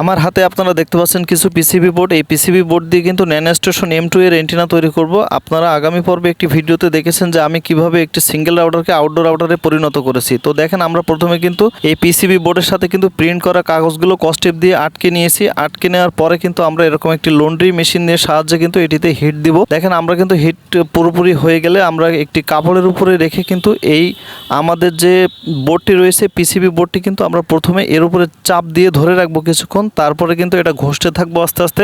আমার হাতে আপনারা দেখতে পাচ্ছেন কিছু পিসিবি বোর্ড এই পিসিবি বোর্ড দিয়ে কিন্তু ন্যানো স্টেশন এম টু এর এন্টিনা তৈরি করব। আপনারা আগামী পর্বে একটি ভিডিওতে দেখেছেন যে আমি কীভাবে একটি সিঙ্গেল রাউটারকে আউটডোর রাউটারে পরিণত করেছি। তো দেখেন, আমরা প্রথমে কিন্তু এই পিসিবি বোর্ডের সাথে কিন্তু প্রিন্ট করা কাগজগুলো কস্টেপ দিয়ে আটকে নিয়েছি। আটকে নেওয়ার পরে কিন্তু আমরা এরকম একটি লন্ড্রি মেশিন দিয়ে সাহায্যে কিন্তু এটিতে হিট দিব। দেখেন, আমরা কিন্তু হিট পুরোপুরি হয়ে গেলে আমরা একটি কাপড়ের উপরে রেখে কিন্তু এই আমাদের যে বোর্ডটি রয়েছে পিসিবি বোর্ডটি কিন্তু আমরা প্রথমে এর উপরে চাপ দিয়ে ধরে রাখব কিছুক্ষণ। তারপরে কিন্তু এটা ঘষতে থাকব আস্তে আস্তে।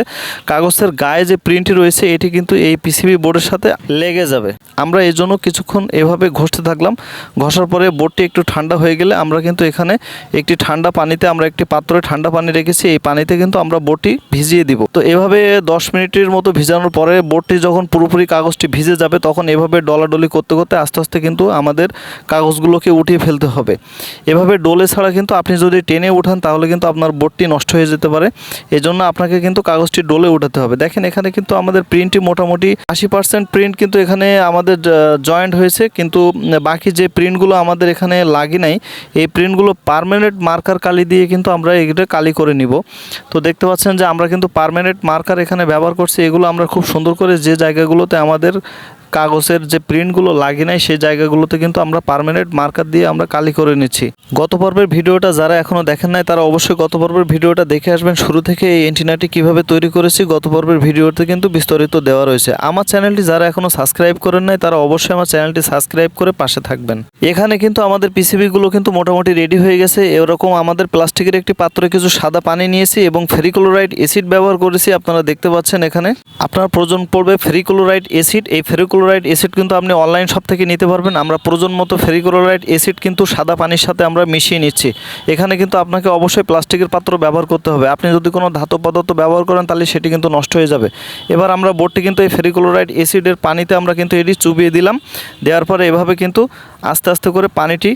কাগজের গায়ে যে প্রিন্টটি রয়েছে, এটি কিন্তু এই পিসিবি বোর্ডের সাথে লেগে যাবে। আমরা এই জন্য কিছুক্ষণ এভাবে ঘষতে থাকলাম। ঘষার পরে বোর্ডটি একটু ঠান্ডা হয়ে গেলে আমরা কিন্তু এখানে একটি ঠান্ডা পানিতে আমরা একটি পাত্রে ঠান্ডা পানি রেখেছি। এই পানিতে কিন্তু আমরা বোর্ডটি ভিজিয়ে দিব। তো এভাবে দশ মিনিটের মতো ভিজানোর পরে বোর্ডটি যখন পুরোপুরি কাগজটি ভিজে যাবে, তখন এভাবে ডলাডলি করতে করতে আস্তে আস্তে কিন্তু আমাদের কাগজগুলোকে উঠিয়ে ফেলতে হবে। এভাবে ডোলে ছাড়া কিন্তু আপনি যদি টেনে উঠান, তাহলে কিন্তু আপনার বোর্ডটি নষ্ট হয়ে যেতে পারে। এজন্য আপনাকে কিন্তু কাগজটি ডোলে উঠাতে হবে। দেখেন, এখানে কিন্তু আমাদের প্রিন্টটি মোটামুটি আশি পার্সেন্ট প্রিন্ট কিন্তু এখানে আমাদের জয়েন্ট হয়েছে। কিন্তু বাকি যে প্রিন্টগুলো আমাদের এখানে লাগি নাই, এই প্রিন্টগুলো পার্মানেন্ট মার্কার কালি দিয়ে কিন্তু আমরা এগুলো কালি করে নিব। তো দেখতে পাচ্ছেন যে আমরা কিন্তু পার্মানেন্ট মার্কার এখানে ব্যবহার করছি। এগুলো আমরা খুব সুন্দর করে যে জায়গাগুলোতে আমাদের কাগজের যে প্রিন্টগুলো লাগে নাই, সেই জায়গাগুলোতে কিন্তু আমরা পার্মানেন্ট মার্কার দিয়ে আমরা কালি করে নিচ্ছি। গত পর্বের ভিডিওটা যারা এখনও দেখেন নাই, তারা অবশ্যই গত পর্বের ভিডিওটা দেখে আসবেন। শুরু থেকে এই এন্টিনাটি কীভাবে তৈরি করেছি, গত পর্বের ভিডিওতে কিন্তু বিস্তারিত দেওয়া রয়েছে। আমার চ্যানেলটি যারা এখনও সাবস্ক্রাইব করেন নাই, তারা অবশ্যই আমার চ্যানেলটি সাবস্ক্রাইব করে পাশে থাকবেন। এখানে কিন্তু আমাদের পিসিবিগুলো কিন্তু মোটামুটি রেডি হয়ে গেছে। এরকম আমাদের প্লাস্টিকের একটি পাত্রে কিছু সাদা পানি নিয়েছি এবং ফেরিক্লোরাইড অ্যাসিড ব্যবহার করেছি, আপনারা দেখতে পাচ্ছেন এখানে। আপনার প্রয়োজন পড়বে ফেরিক্লোরাইড অ্যাসিড এই ফেরিক্লোরাইড অ্যাসিড কিন্তু আপনি অনলাইন শপ থেকে নিতে পারবেন। আমরা প্রয়োজন মতো ফেরিক্লোরাইড অ্যাসিড কিন্তু সাদা পানির সাথে আমরা মিশিয়ে নিচ্ছি। এখানে কিন্তু আপনাকে অবশ্যই প্লাস্টিকের পাত্র ব্যবহার করতে হবে। আপনি যদি কোনো ধাতব পদার্থ ব্যবহার করেন, তাহলে সেটি কিন্তু নষ্ট হয়ে যাবে। এবার আমরা বোর্ডটি কিন্তু এই ফেরিক্লোরাইড অ্যাসিডের পানিতে আমরা কিন্তু এটি চুবিয়ে দিলাম। দেওয়ার পরে এভাবে কিন্তু আস্তে আস্তে করে পানিটি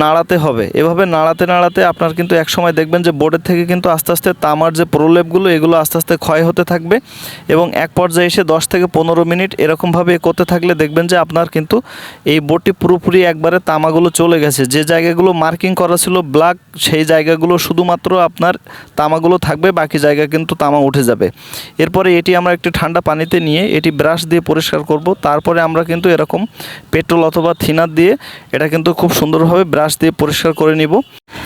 নাড়াতে হবে। এভাবে নাড়াতে নাড়াতে আপনার কিন্তু এক সময় দেখবেন যে বোর্ডের থেকে কিন্তু আস্তে আস্তে তামার যে প্রলেপগুলো, এগুলো আস্তে আস্তে ক্ষয় হতে থাকবে এবং এক পর্যায়ে এসে দশ থেকে পনেরো মিনিট এরকমভাবে করতে থাকলে দেখবেন যে আপনার কিন্তু এই বোর্ডটি পুরোপুরি একবারে তামাগুলো চলে গেছে। যে জায়গাগুলো মার্কিং করা ছিল ব্ল্যাক, সেই জায়গাগুলো শুধুমাত্র আপনার তামাগুলো থাকবে, বাকি জায়গা কিন্তু তামা উঠে যাবে। এরপরে এটি আমরা একটি ঠান্ডা পানিতে নিয়ে এটি ব্রাশ দিয়ে পরিষ্কার করব। তারপরে আমরা কিন্তু এরকম পেট্রোল অথবা থিনার দিয়ে এটা কিন্তু খুব সুন্দরভাবে ব্রাশ দিয়ে পরিষ্কার করে নিব।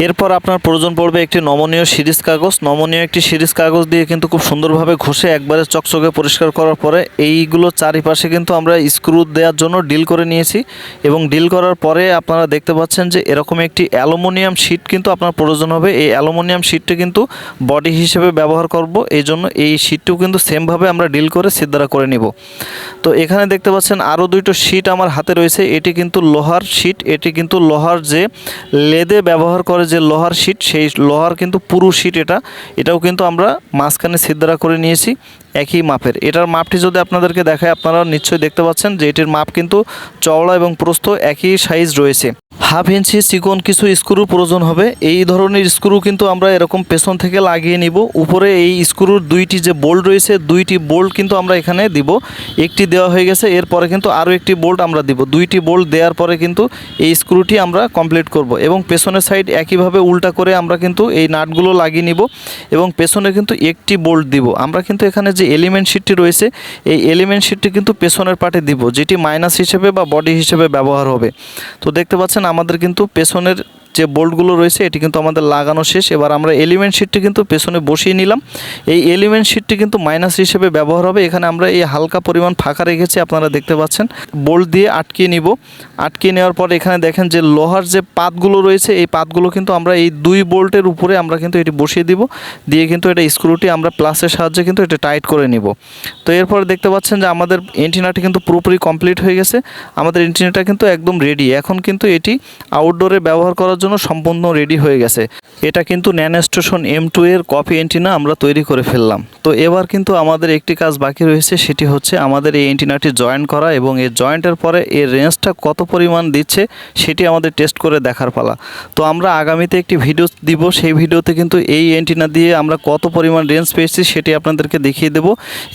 এরপর আপনার প্রয়োজন পড়বে একটি নমনীয় সিরিজ কাগজ। নমনীয় একটি সিরিজ কাগজ দিয়ে কিন্তু খুব সুন্দরভাবে ঘষে একবারে চকচকে পরিষ্কার করার পরে এইগুলো চারিপাশে কিন্তু আমরা স্ক্রু দেওয়ার জন্য ডিল করে নিয়েছি এবং ডিল করার পরে আপনারা দেখতে পাচ্ছেন যে এরকম একটি অ্যালুমিনিয়াম শিট কিন্তু আপনার প্রয়োজন হবে। এই অ্যালুমিনিয়াম শিটটি কিন্তু বডি হিসেবে ব্যবহার করব। এই জন্য এই শিটটিও কিন্তু সেমভাবে আমরা ডিল করে সিদ্ধারা করে নিব। তো এখানে দেখতে পাচ্ছেন আরও দুইটো শিট আমার হাতে রয়েছে। এটি কিন্তু লোহার শিট। এটি কিন্তু লোহার যে লেদে ব্যবহার করে যে লোহার শিট, সেই লোহার কিন্তু পুরু শিট এটা। এটাও কিন্তু আমরা মাঝখানে সিদ্ধারা করে নিয়েছি একই মাপের। এটার মাপটি যদি আপনাদেরকে দেখায় আপনারা নিশ্চয়ই দেখতে পাচ্ছেন যে এটির মাপ কিন্তু চওড়া এবং প্রস্থ একই সাইজ রয়েছে। হাফ ইঞ্চি চিকন কিছু স্ক্রু প্রয়োজন হবে। এই ধরনের স্ক্রু কিন্তু আমরা এরকম পেছন থেকে লাগিয়ে নিব। উপরে এই স্ক্রুর দুইটি যে বোল্ট রয়েছে, দুইটি বোল্ট কিন্তু আমরা এখানে দিব। একটি দেওয়া হয়ে গেছে, এরপরে কিন্তু আরও একটি বোল্ট আমরা দিব। দুইটি বোল্ট দেওয়ার পরে কিন্তু এই স্ক্রুটি আমরা কমপ্লিট করব এবং পেছনের সাইড একইভাবে উল্টা করে আমরা কিন্তু এই নাটগুলো লাগিয়ে নিব এবং পেছনে কিন্তু একটি বোল্ট দিব। আমরা কিন্তু এখানে যে এলিমেন্ট শিটটি রয়েছে, এই এলিমেন্ট শিটটি কিন্তু পেছনের পার্টে দিব, যেটি মাইনাস হিসেবে বা বডি হিসেবে ব্যবহার হবে। তো দেখতে পাচ্ছেন আমাদের কিন্তু পেছনের যে বোল্টগুলো রয়েছে, এটি কিন্তু আমাদের লাগানো শেষ। এবার আমরা এলিমেন্ট শিটটি কিন্তু পেছনে বসিয়ে নিলাম। এই এলিমেন্ট শিটটি কিন্তু মাইনাস হিসেবে ব্যবহার হবে। এখানে আমরা এই হালকা পরিমাণ ফাঁকা রেখেছি, আপনারা দেখতে পাচ্ছেন। বোল্ট দিয়ে আটকিয়ে নিব। আটকিয়ে নেওয়ার পর এখানে দেখেন যে লোহার যে পাতগুলো রয়েছে, এই পাতগুলো কিন্তু আমরা এই দুই বোল্টের উপরে আমরা কিন্তু এটি বসিয়ে দিব। দিয়ে কিন্তু এটা স্ক্রুটি আমরা প্লাসের সাহায্যে কিন্তু এটা টাইট করে নিব। তো এরপর দেখতে পাচ্ছেন যে আমাদের এন্টিনাটি কিন্তু পুরোপুরি কমপ্লিট হয়ে গেছে। আমাদের এন্টিনাটা কিন্তু একদম রেডি এখন কিন্তু এটি আউটডোরে ব্যবহার করার জন্য সম্পূর্ণ রেডি হয়ে গেছে। এটা কিন্তু ন্যানো স্টেশন এম টু এর কপি এন্টিনা আমরা তৈরি করে ফেললাম। তো এবার কিন্তু আমাদের একটি কাজ বাকি রয়েছে, সেটি হচ্ছে আমাদের এই এন্টিনাটি জয়েন করা এবং এই জয়েন্টের পরে এর রেঞ্জটা কত পরিমাণ দিচ্ছে, সেটি আমাদের টেস্ট করে দেখার পালা। তো আমরা আগামীতে একটি ভিডিও দিব, সেই ভিডিওতে কিন্তু এই এন্টিনা দিয়ে আমরা কত পরিমাণ রেঞ্জ পেয়েছি, সেটি আপনাদেরকে দেখিয়ে দেব।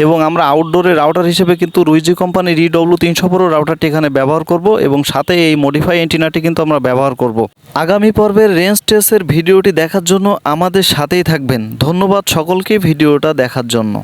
এবং আমরা আউটডোরে রাউটার হিসেবে কিন্তু রুইজি কোম্পানির ইডব্লিউ তিনশো প্রো রাউটারটি এখানে ব্যবহার করব এবং সাথে এই মডিফাই এন্টিনাটি কিন্তু আমরা ব্যবহার করব। আগামী আগামী পর্বের রেঞ্জ টেস্টের ভিডিওটি দেখার জন্য আমাদের সাথেই থাকবেন। ধন্যবাদ সকলকে ভিডিওটা দেখার জন্য।